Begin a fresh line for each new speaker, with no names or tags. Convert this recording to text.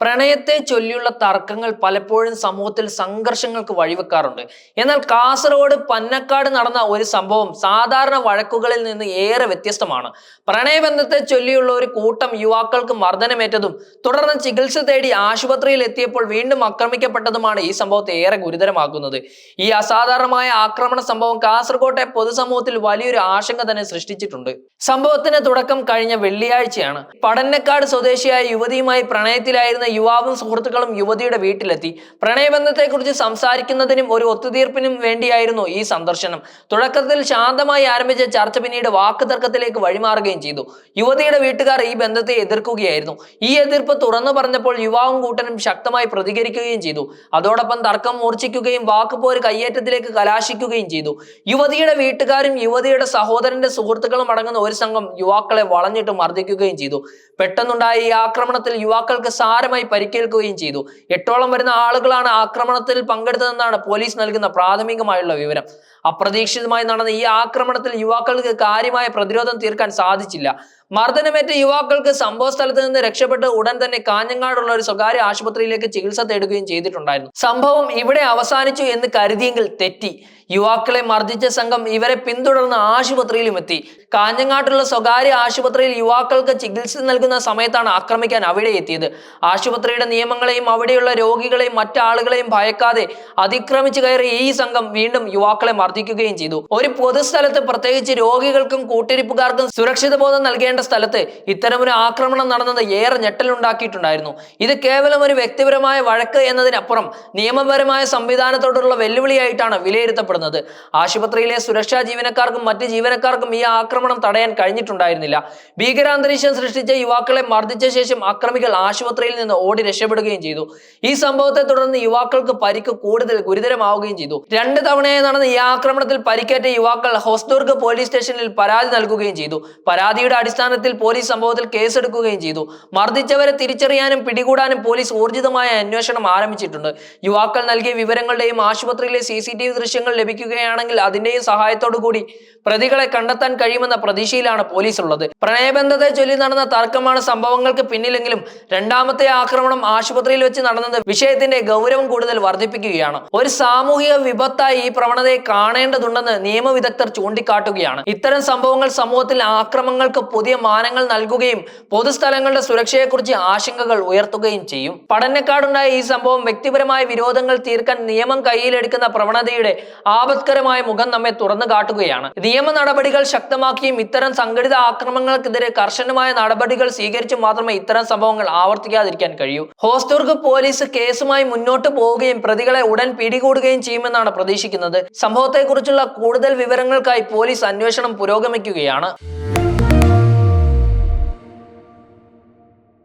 പ്രണയത്തെ ചൊല്ലിയുള്ള തർക്കങ്ങൾ പലപ്പോഴും സമൂഹത്തിൽ സംഘർഷങ്ങൾക്ക് വഴിവെക്കാറുണ്ട്. എന്നാൽ കാസർഗോഡ് പന്നക്കാട് നടന്ന ഒരു സംഭവം സാധാരണ വഴക്കുകളിൽ നിന്ന് ഏറെ വ്യത്യസ്തമാണ്. പ്രണയബന്ധത്തെ ചൊല്ലിയുള്ള ഒരു കൂട്ടം യുവാക്കൾക്ക് മർദ്ദനമേറ്റതും തുടർന്ന് ചികിത്സ തേടി ആശുപത്രിയിൽ എത്തിയപ്പോൾ വീണ്ടും ആക്രമിക്കപ്പെട്ടതുമാണ് ഈ സംഭവത്തെ ഏറെ ഗുരുതരമാക്കുന്നത്. ഈ അസാധാരണമായ ആക്രമണ സംഭവം കാസർഗോട്ടെ പൊതുസമൂഹത്തിൽ വലിയൊരു ആശങ്ക തന്നെ സൃഷ്ടിച്ചിട്ടുണ്ട്. സംഭവത്തിന് തുടക്കം കഴിഞ്ഞ വെള്ളിയാഴ്ചയാണ്. പടന്നക്കാട് സ്വദേശിയായ യുവതിയുമായി പ്രണയത്തിലായിരുന്ന യുവാവും സുഹൃത്തുക്കളും യുവതിയുടെ വീട്ടിലെത്തി. പ്രണയബന്ധത്തെക്കുറിച്ച് സംസാരിക്കുന്നതിനും ഒരു ഒത്തുതീർപ്പിനും വേണ്ടിയായിരുന്നു ഈ സന്ദർശനം. തുടക്കത്തിൽ ശാന്തമായി ആരംഭിച്ച ചർച്ച പിന്നീട് വാക്കുതർക്കത്തിലേക്ക് വഴിമാറുകയും ചെയ്തു. യുവതിയുടെ വീട്ടുകാർ ഈ ബന്ധത്തെ എതിർക്കുകയായിരുന്നു. ഈ എതിർപ്പ് തുറന്നു പറഞ്ഞപ്പോൾ യുവാവും കൂട്ടനും ശക്തമായി പ്രതികരിക്കുകയും ചെയ്തു. അതോടൊപ്പം തർക്കം മൂർച്ഛിക്കുകയും വാക്കുപോര് കയ്യേറ്റത്തിലേക്ക് കലാശിക്കുകയും ചെയ്തു. യുവതിയുടെ വീട്ടുകാരും യുവതിയുടെ സഹോദരന്റെ സുഹൃത്തുക്കളും അടങ്ങുന്ന ഒരു സംഘം യുവാക്കളെ വളഞ്ഞിട്ട് മർദ്ദിക്കുകയും ചെയ്തു. പെട്ടെന്നുണ്ടായ ഈ ആക്രമണത്തിൽ യുവാക്കൾക്ക് സാരമായി പരിക്കേൽക്കുകയും ചെയ്തു. എട്ടോളം വരുന്ന ആളുകളാണ് ആക്രമണത്തിൽ പങ്കെടുത്തതെന്നാണ് പോലീസ് നൽകുന്ന പ്രാഥമികമായുള്ള വിവരം. അപ്രതീക്ഷിതമായി നടന്ന ഈ ആക്രമണത്തിൽ യുവാക്കൾക്ക് കാര്യമായ പ്രതിരോധം തീർക്കാൻ സാധിച്ചില്ല. മർദ്ദനമേറ്റ യുവാക്കൾക്ക് സംഭവ സ്ഥലത്ത് നിന്ന് രക്ഷപ്പെട്ട് ഉടൻ തന്നെ കാഞ്ഞങ്ങാടുള്ള ഒരു സ്വകാര്യ ആശുപത്രിയിലേക്ക് ചികിത്സ തേടുകയും ചെയ്തിട്ടുണ്ടായിരുന്നു. സംഭവം ഇവിടെ അവസാനിച്ചു എന്ന് കരുതിയെങ്കിൽ തെറ്റി. യുവാക്കളെ മർദ്ദിച്ച സംഘം ഇവരെ പിന്തുടർന്ന് ആശുപത്രിയിലും എത്തി. കാഞ്ഞങ്ങാട്ടുള്ള സ്വകാര്യ ആശുപത്രിയിൽ യുവാക്കൾക്ക് ചികിത്സ നൽകുന്ന സമയത്താണ് ആക്രമിക്കാൻ അവിടെ എത്തിയത്. ആശുപത്രിയുടെ നിയമങ്ങളെയും അവിടെയുള്ള രോഗികളെയും മറ്റാളുകളെയും ഭയക്കാതെ അതിക്രമിച്ചു കയറി ഈ സംഘം വീണ്ടും യുവാക്കളെ മർദ്ദിക്കുകയും ചെയ്തു. ഒരു പൊതുസ്ഥലത്ത് പ്രത്യേകിച്ച് രോഗികൾക്കും കൂട്ടിരിപ്പുകാർക്കും സുരക്ഷിത ബോധം നൽകേണ്ട സ്ഥലത്ത് ഒരു ആക്രമണം നടന്നത് ഏറെ ഞെട്ടലുണ്ടാക്കിയിട്ടുണ്ടായിരുന്നു. ഇത് കേവലം ഒരു വ്യക്തിപരമായ വഴക്ക് എന്നതിനപ്പുറം നിയമപരമായ സംവിധാനത്തോടുള്ള വെല്ലുവിളിയായിട്ടാണ് വിലയിരുത്തപ്പെടുന്നത്. ആശുപത്രിയിലെ സുരക്ഷാ ജീവനക്കാർക്കും മറ്റ് ജീവനക്കാർക്കും ഈ ആക്രമണം തടയാൻ കഴിഞ്ഞിട്ടുണ്ടായിരുന്നില്ല. ഭീകരാന്തരീക്ഷം സൃഷ്ടിച്ച യുവാക്കളെ മർദ്ദിച്ച ശേഷം അക്രമികൾ ആശുപത്രിയിൽ നിന്ന് ഓടി രക്ഷപ്പെടുകയും ചെയ്തു. ഈ സംഭവത്തെ തുടർന്ന് യുവാക്കൾക്ക് പരിക്ക് കൂടുതൽ ഗുരുതരമാവുകയും ചെയ്തു. രണ്ട് തവണയായി നടന്ന ഈ ആക്രമണത്തിൽ പരിക്കേറ്റ യുവാക്കൾ ഹോസ്ദുർഗ് പോലീസ് സ്റ്റേഷനിൽ പരാതി നൽകുകയും ചെയ്തു. പരാതിയുടെ അടിസ്ഥാനത്തിൽ പോലീസ് സംഭവത്തിൽ കേസെടുക്കുകയും ചെയ്തു. മർദ്ദിച്ചവരെ തിരിച്ചറിയാനും പിടികൂടാനും പോലീസ് ഊർജിതമായ അന്വേഷണം ആരംഭിച്ചിട്ടുണ്ട്. യുവാക്കൾ നൽകിയ വിവരങ്ങളുടെയും ആശുപത്രിയിലെ സി ദൃശ്യങ്ങൾ ലഭിക്കുകയാണെങ്കിൽ അതിന്റെയും സഹായത്തോടു കൂടി പ്രതികളെ കണ്ടെത്താൻ കഴിയുമെന്ന പ്രതീക്ഷയിലാണ് പോലീസ് ഉള്ളത് പ്രണയബന്ധത്തെ ചൊല്ലി നടന്ന തർക്കമാണ് സംഭവങ്ങൾക്ക് പിന്നിലെങ്കിലും രണ്ടാമത്തെ ആക്രമണം ആശുപത്രിയിൽ വെച്ച് നടന്നത് വിഷയത്തിന്റെ ഗൗരവം കൂടുതൽ വർദ്ധിപ്പിക്കുകയാണ്. ഒരു സാമൂഹിക വിപത്തായി ഈ പ്രവണതയെ കാണേണ്ടതുണ്ടെന്ന് നിയമവിദഗ്ധർ ചൂണ്ടിക്കാട്ടുകയാണ്. ഇത്തരം സംഭവങ്ങൾ സമൂഹത്തിൽ ആക്രമങ്ങൾക്ക് പുതിയ മാനങ്ങൾ നൽകുകയും പൊതുസ്ഥലങ്ങളുടെ സുരക്ഷയെക്കുറിച്ച് ആശങ്കകൾ ഉയർത്തുകയും ചെയ്യും. പഠനക്കാടുണ്ടായ ഈ സംഭവം വ്യക്തിപരമായ വിരോധങ്ങൾ തീർക്കാൻ നിയമം കയ്യിലെടുക്കുന്ന പ്രവണതയുടെ ആപത്കരമായ മുഖം നമ്മെ തുറന്നു കാട്ടുകയാണ്. നിയമ നടപടികൾ ശക്തമാക്കിയും ഇത്തരം സംഘടിത ആക്രമണങ്ങൾക്കെതിരെ കർശനമായ നടപടികൾ സ്വീകരിച്ചു മാത്രമേ ഇത്തരം സംഭവങ്ങൾ ആവർത്തിക്കാതിരിക്കാൻ കഴിയൂ. ഹോസ്ദുർഗ് പോലീസ് കേസുമായി മുന്നോട്ട് പോവുകയും പ്രതികളെ ഉടൻ പിടികൂടുകയും ചെയ്യുമെന്നാണ് പ്രതീക്ഷിക്കുന്നത്. സംഭവത്തെക്കുറിച്ചുള്ള കൂടുതൽ വിവരങ്ങൾക്കായി പോലീസ് അന്വേഷണം പുരോഗമിക്കുകയാണ്.